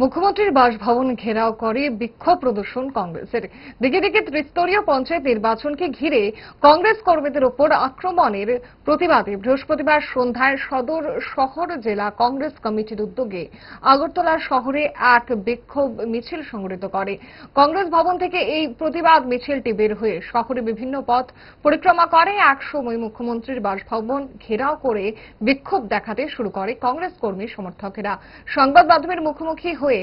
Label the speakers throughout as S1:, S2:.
S1: মুখ্যমন্ত্রীর বাসভবন ঘেরাও করে বিক্ষোভ প্রদর্শন কংগ্রেসের। দিকে দিকে ত্রিস্তরীয় পঞ্চায়েত নির্বাচনকে ঘিরে কংগ্রেস কর্মীদের ওপর আক্রমণের প্রতিবাদে বৃহস্পতিবার সন্ধ্যায় সদর শহর জেলা কংগ্রেস কমিটির উদ্যোগে আগরতলা শহরে এক বিক্ষোভ মিছিল সংগঠিত করে। কংগ্রেস ভবন থেকে এই প্রতিবাদ মিছিলটি বের হয়ে শহরে বিভিন্ন পথ পরিক্রমা করে। এক সময় মুখ্যমন্ত্রীর বাসভবন ঘেরাও করে বিক্ষোভ দেখাতে শুরু করে কংগ্রেস কর্মী সমর্থকেরা। সংবাদ মাধ্যমের মুখোমুখি হয়ে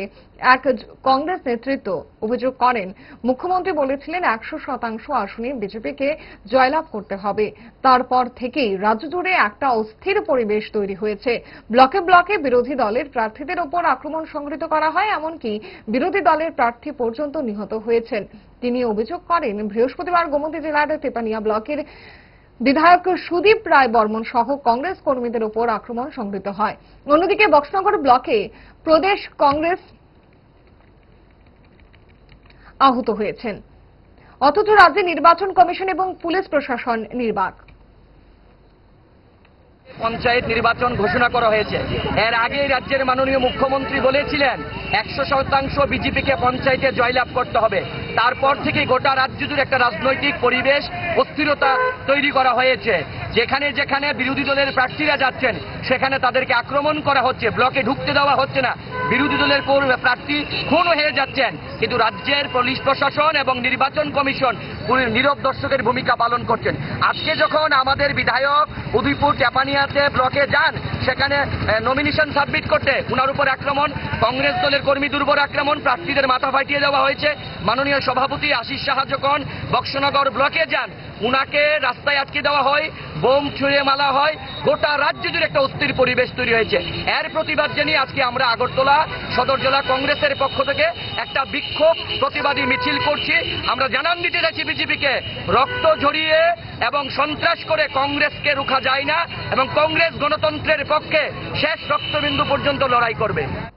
S1: এক কংগ্রেস নেতৃত্ব অভিযোগ করেন। মুখ্যমন্ত্রী বলেছিলেন একশো শতাংশ আসনে বিজেপিকে জয়লাভ করতে হবে। তারপর থেকেই রাজ্য জুড়ে একটা অস্থির পরিবেশ তৈরি হয়েছে। ব্লকে ব্লকে বিরোধী দলের প্রার্থীদের ওপর আক্রমণ সংঘটিত করা হয়, এমনকি বিরোধী দলের প্রার্থী পর্যন্ত নিহত হয়েছেন। তিনি অভিযোগ করেন, বৃহস্পতিবার গোমতী জেলার তেপানিয়া ব্লকের বিধায়ক সুদীপ রায় বর্মন সহ কংগ্রেস কর্মীদের ওপর আক্রমণ সংঘটিত হয়। অন্যদিকে বক্সনগর ব্লকে প্রদেশ কংগ্রেস আহত হয়েছেন। অথচ রাজ্যে নির্বাচন কমিশন এবং পুলিশ প্রশাসন নির্বাক।
S2: পঞ্চায়েত নির্বাচন ঘোষণা করা হয়েছে। এর আগে রাজ্যের মাননীয় মুখ্যমন্ত্রী বলেছিলেন, একশো শতাংশ বিজেপিকে পঞ্চায়েতে জয়লাভ করতে হবে। তারপর থেকে গোটা রাজ্য জুড়ে একটা রাজনৈতিক পরিবেশ, অস্থিরতা তৈরি করা হয়েছে। যেখানে যেখানে বিরোধী দলের প্রার্থীরা যাচ্ছেন, সেখানে তাদেরকে আক্রমণ করা হচ্ছে, ব্লকে ঢুকতে দেওয়া হচ্ছে না। বিরোধী দলের প্রার্থী খুন হয়ে যাচ্ছেন, কিন্তু রাজ্যের পুলিশ প্রশাসন এবং নির্বাচন কমিশন নীরব দর্শকের ভূমিকা পালন করছেন। আজকে যখন আমাদের বিধায়ক উদয়পুর টেপানিয়াতে ব্লকে যান সেখানে নমিনেশন সাবমিট করতে। উনার উপর আক্রমণ, কংগ্রেস দলের কর্মী দুর্বল আক্রমণ, প্রার্থীদের মাথা ফাটিয়ে দেওয়া হয়েছে। মাননীয় সভাপতি আশিস সাহা যখন বক্সনগর ব্লকে যান। উনাকে রাস্তায় আটকে দেওয়া হয়, বোম ছুঁড়ে মালা হয়, গোটা রাজ্য জুড়ে একটা অস্থির পরিবেশ তৈরি হয়েছে। এর প্রতিবাদ জানিয়ে আজকে আমরা আগরতলা সদর জেলা কংগ্রেসের পক্ষ থেকে একটা বিক্ষোভ প্রতিবাদী মিছিল করছি। আমরা জানান দিতে চাইছি বিজেপিকে, রক্ত ঝরিয়ে এবং সন্ত্রাস করে কংগ্রেসকে রুখা যায় না এবং কংগ্রেস গণতন্ত্রের পক্ষে শেষ রক্তবিন্দু পর্যন্ত লড়াই করবে।